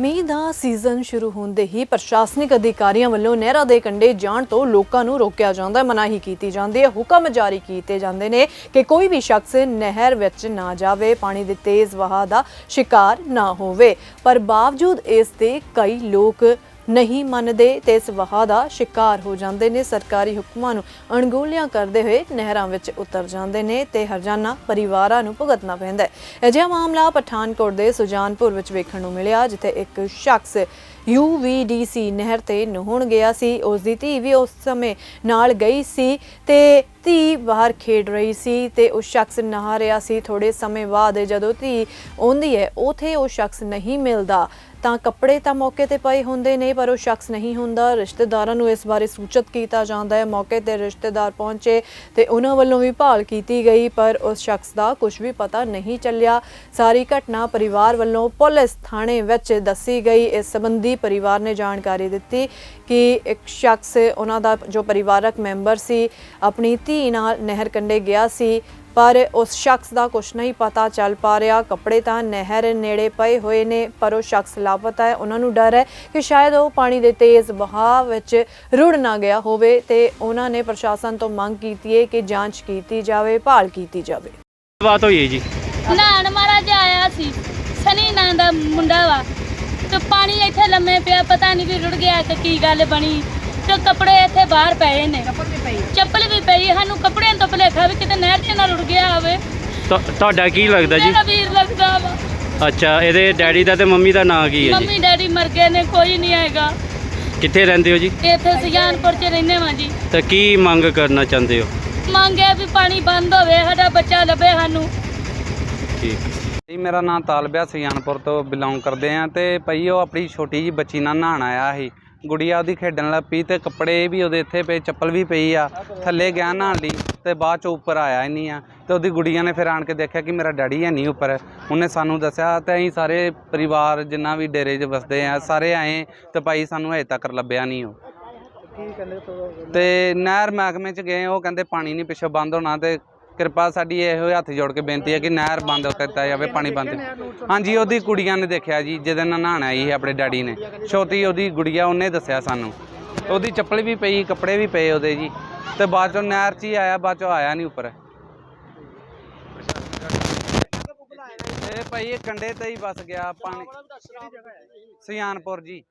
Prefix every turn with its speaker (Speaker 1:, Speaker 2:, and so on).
Speaker 1: ਮੀਂਹ ਦਾ ਸੀਜ਼ਨ ਸ਼ੁਰੂ ਹੁੰਦੇ ਹੀ ਪ੍ਰਸ਼ਾਸਨਿਕ ਅਧਿਕਾਰੀਆਂ ਵੱਲੋਂ ਨਹਿਰਾਂ ਦੇ ਕੰਢੇ ਜਾਣ ਤੋਂ ਲੋਕਾਂ ਨੂੰ ਰੋਕਿਆ ਜਾਂਦਾ ਹੈ, ਮਨਾਹੀ ਕੀਤੀ ਜਾਂਦੀ ਹੈ। ਹੁਕਮ ਜਾਰੀ ਕੀਤੇ ਜਾਂਦੇ ਨੇ ਕਿ ਕੋਈ ਵੀ ਸ਼ਖਸ ਨਹਿਰ ਵਿੱਚ ਨਾ ਜਾਵੇ, ਪਾਣੀ ਦੇ ਤੇਜ਼ ਵਹਾਅ ਦਾ ਸ਼ਿਕਾਰ ਨਾ ਹੋਵੇ। ਪਰ ਬਾਵਜੂਦ ਇਸ ਦੇ ਕਈ ਲੋਕ ਨਹੀਂ ਮੰਨਦੇ ਤੇ ਇਸ ਵਹਾਅ ਦਾ ਸ਼ਿਕਾਰ ਹੋ ਜਾਂਦੇ ਨੇ। ਸਰਕਾਰੀ ਹੁਕਮਾਂ ਨੂੰ ਅਣਗੌਲਿਆਂ ਕਰਦੇ ਹੋਏ ਨਹਿਰਾਂ ਵਿੱਚ ਉਤਰ ਜਾਂਦੇ ਨੇ ਤੇ ਹਰਜਾਨਾ ਪਰਿਵਾਰਾਂ ਨੂੰ ਭੁਗਤਣਾ ਪੈਂਦਾ ਹੈ। ਅਜਿਹਾ ਮਾਮਲਾ ਪਠਾਨਕੋਟ ਦੇ ਸੁਜਾਨਪੁਰ ਵਿੱਚ ਵੇਖਣ ਨੂੰ ਮਿਲਿਆ, ਜਿੱਥੇ ਇੱਕ ਸ਼ਖਸ UVDC ਨਹਿਰ ਤੇ ਨਹਾਉਣ ਗਿਆ ਸੀ। ਉਸ ਦੀ ਧੀ ਵੀ ਉਸ ਸਮੇਂ ਨਾਲ ਗਈ ਸੀ ਤੇ ਧੀ ਬਾਹਰ ਖੇਡ ਰਹੀ ਸੀ ਤੇ ਉਹ ਸ਼ਖਸ ਨਹਾ ਰਿਹਾ ਸੀ ਥੋੜੇ ਸਮੇਂ ਬਾਅਦ, ਜਦੋਂ ਧੀ ਆਉਂਦੀ ਹੈ, ਉਥੇ ਉਹ ਸ਼ਖਸ ਨਹੀਂ ਮਿਲਦਾ। ਤਾਂ ਕੱਪੜੇ ਤਾਂ ਮੌਕੇ ਤੇ ਪਏ ਹੁੰਦੇ ਨੇ, ਪਰ ਉਹ ਸ਼ਖਸ ਨਹੀਂ ਹੁੰਦਾ। ਰਿਸ਼ਤੇਦਾਰਾਂ ਨੂੰ ਇਸ ਬਾਰੇ ਸੂਚਿਤ ਕੀਤਾ ਜਾਂਦਾ ਹੈ। ਮੌਕੇ ਤੇ ਰਿਸ਼ਤੇਦਾਰ ਪਹੁੰਚੇ ਤੇ ਉਹਨਾਂ ਵੱਲੋਂ ਵੀ ਭਾਲ ਕੀਤੀ ਗਈ, ਪਰ ਉਸ ਸ਼ਖਸ ਦਾ ਕੁਝ ਵੀ ਪਤਾ ਨਹੀਂ ਚੱਲਿਆ। ਸਾਰੀ ਘਟਨਾ ਪਰਿਵਾਰ ਵੱਲੋਂ ਪੁਲਿਸ ਥਾਣੇ ਵਿੱਚ ਦੱਸੀ ਗਈ। ਇਸ ਸੰਬੰਧੀ ਪਰਿਵਾਰ ਨੇ ਜਾਣਕਾਰੀ ਦਿੱਤੀ ਕਿ ਇੱਕ ਸ਼ਖਸ, ਉਹਨਾਂ ਦਾ ਜੋ ਪਰਿਵਾਰਕ ਮੈਂਬਰ ਸੀ, ਆਪਣੀ ਧੀ ਨਾਲ ਨਹਿਰ ਕੰਢੇ ਗਿਆ ਸੀ ਪਰ ਉਸ ਸ਼ਖਸ ਦਾ ਕੁਝ ਨਹੀਂ ਪਤਾ ਚੱਲ ਪਾ ਰਿਹਾ। ਕੱਪੜੇ ਤਾਂ ਨਹਿਰ ਨੇੜੇ ਪਏ ਹੋਏ ਨੇ ਪਰ ਉਹ ਸ਼ਖਸ ਲਾਪਤਾ ਹੈ। ਉਹਨਾਂ ਨੂੰ ਡਰ ਹੈ ਕਿ ਸ਼ਾਇਦ ਉਹ ਪਾਣੀ ਦੇ ਤੇਜ਼ ਵਹਾਅ ਵਿੱਚ ਰੁੜ ਨਾ ਗਿਆ ਹੋਵੇ ਤੇ ਉਹਨਾਂ ਨੇ ਪ੍ਰਸ਼ਾਸਨ ਤੋਂ ਮੰਗ ਕੀਤੀ ਹੈ ਕਿ ਜਾਂਚ ਕੀਤੀ ਜਾਵੇ ਭਾਲ ਕੀਤੀ ਜਾਵੇ।
Speaker 2: ਬਾਤ ਹੋਈ ਹੈ ਜੀ।
Speaker 3: ਨਾਨ ਮਹਾਰਾਜ ਆਇਆ ਸੀ ਸਨੀ ਨਾਂ ਦਾ ਮੁੰਡਾ ਵਾ। ਤੇ ਪਾਣੀ ਇੱਥੇ ਲੰਮੇ ਪਿਆ ਪਤਾ ਨਹੀਂ ਵੀ ਰੁੜ ਗਿਆ ਕਿ ਕੀ ਗੱਲ ਬਣੀ। ਤੇ ਕੱਪੜੇ ਇੱਥੇ ਬਾਹਰ ਪਏ ਨੇ। ਚੱਪਲ ਵੀ ਪਈ। ਸਾਨੂੰ ਕੱਪੜਿਆਂ ਤੋਂ ਭੁਲੇਖਾ ਵੀ ਕਿਤੇ ਨਹਿਰ 'ਚ ਨਾ ਰੁੜ ਗਿਆ ਹੋਵੇ।
Speaker 2: ਤੁਹਾਡਾ ਕੀ ਲੱਗਦਾ ਜੀ?
Speaker 3: ਮੇਰਾ ਵੀਰ ਲੱਗਦਾ ਵਾ।
Speaker 2: ਅੱਛਾ ਇਹਦੇ ਡੈਡੀ ਦਾ ਤੇ ਮੰਮੀ ਦਾ ਨਾਂ ਕੀ ਹੈ ਜੀ?
Speaker 3: ਮੰਮੀ ਡੈਡੀ ਮਰ ਗਏ ਨੇ ਕੋਈ ਨਹੀਂ ਹੈਗਾ।
Speaker 2: ਕਿੱਥੇ ਰਹਿੰਦੇ ਹੋ ਜੀ?
Speaker 3: ਇੱਥੇ ਸੁਜਾਨਪੁਰ 'ਚ ਰਹਿੰਦੇ ਵਾਂ ਜੀ।
Speaker 2: ਤਾਂ ਕੀ ਮੰਗ ਕਰਨਾ ਚਾਹੁੰਦੇ ਹੋ?
Speaker 3: ਮੰਗਿਆ ਵੀ ਪਾਣੀ ਬੰਦ ਹੋਵੇ ਸਾਡਾ ਬੱਚਾ ਲੱਭੇ ਸਾਨੂੰ।
Speaker 2: ਠੀਕ।
Speaker 4: ਜੀ ਮੇਰਾ ਨਾਮ ਤਾਲਬਿਆ ਸਿਆਣਪੁਰ ਤੋਂ ਬਿਲੋਂਗ ਕਰਦੇ ਆ ਤੇ ਭਈ ਉਹ ਆਪਣੀ ਛੋਟੀ ਜੀ ਬੱਚੀ ਨਾਲ ਨਹਾਣ ਆਇਆ ਸੀ। ਗੁੜੀਆ ਉਹਦੀ ਖੇਡਣ ਲੱਗ ਪਈ ਤੇ ਕੱਪੜੇ ਵੀ ਉਹਦੇ ਇੱਥੇ ਪਏ ਚੱਪਲ ਵੀ ਪਈ ਆ। ਥੱਲੇ ਗਿਆ ਨਹਾਣ ਲਈ ਤੇ ਬਾਅਦ ਚ ਉੱਪਰ ਆਇਆ ਹੀ ਨਹੀਂ ਆ। ਤੇ ਉਹਦੀ ਗੁੜੀਆ ਨੇ ਫਿਰ ਆਣ ਕੇ ਦੇਖਿਆ ਕਿ ਮੇਰਾ ਡੈਡੀ ਹੈ ਨਹੀਂ ਉੱਪਰ। ਉਹਨੇ ਸਾਨੂੰ ਦੱਸਿਆ ਤੇ ਅਸੀਂ ਸਾਰੇ ਪਰਿਵਾਰ ਜਿੰਨਾ ਵੀ ਡੇਰੇ 'ਚ ਵਸਦੇ ਆ ਸਾਰੇ ਆਏ ਤੇ ਭਾਈ ਸਾਨੂੰ ਹਜੇ ਤੱਕ ਲੱਭਿਆ ਨਹੀਂ ਉਹ। ਤੇ ਨਹਿਰ ਮਹਿਕਮੇ ਚ ਗਏ ਉਹ ਕਹਿੰਦੇ ਪਾਣੀ ਨਹੀਂ ਪਿੱਛੋਂ ਬੰਦ ਹੋਣਾ ਤੇ ਕਿਰਪਾ ਸਾਡੀ ਇਹੋ ਹੱਥ ਜੋੜ ਕੇ ਬੇਨਤੀ ਹੈ ਕਿ ਨਹਿਰ ਬੰਦ ਕੀਤਾ ਜਾਵੇ, ਪਾਣੀ ਬੰਦ। ਹਾਂਜੀ, ਉਹਦੀ ਕੁੜੀਆਂ ਨੇ ਦੇਖਿਆ ਜੀ, ਜਿਹਦੇ ਨਾਲ ਨਹਾਣ ਆਈ ਆਪਣੇ ਡੈਡੀ ਨੇ। ਛੋਟੀ ਉਹਦੀ ਗੁੜੀਆ ਉਹਨੇ ਦੱਸਿਆ ਸਾਨੂੰ। ਉਹਦੀ ਚੱਪਲ ਵੀ ਪਈ, ਕੱਪੜੇ ਵੀ ਪਏ ਉਹਦੇ ਜੀ। ਤੇ ਬਾਅਦ ਚੋਂ ਨਹਿਰ 'ਚ ਹੀ ਆਇਆ, ਬਾਅਦ ਚੋਂ ਆਇਆ ਨਹੀਂ ਉੱਪਰ। ਇਹ ਭਾਈ ਇਹ ਕੰਡੇ ਤੇ ਹੀ ਬਸ ਗਿਆ ਪਾਣੀ ਸਿਆਨਪੁਰ ਜੀ।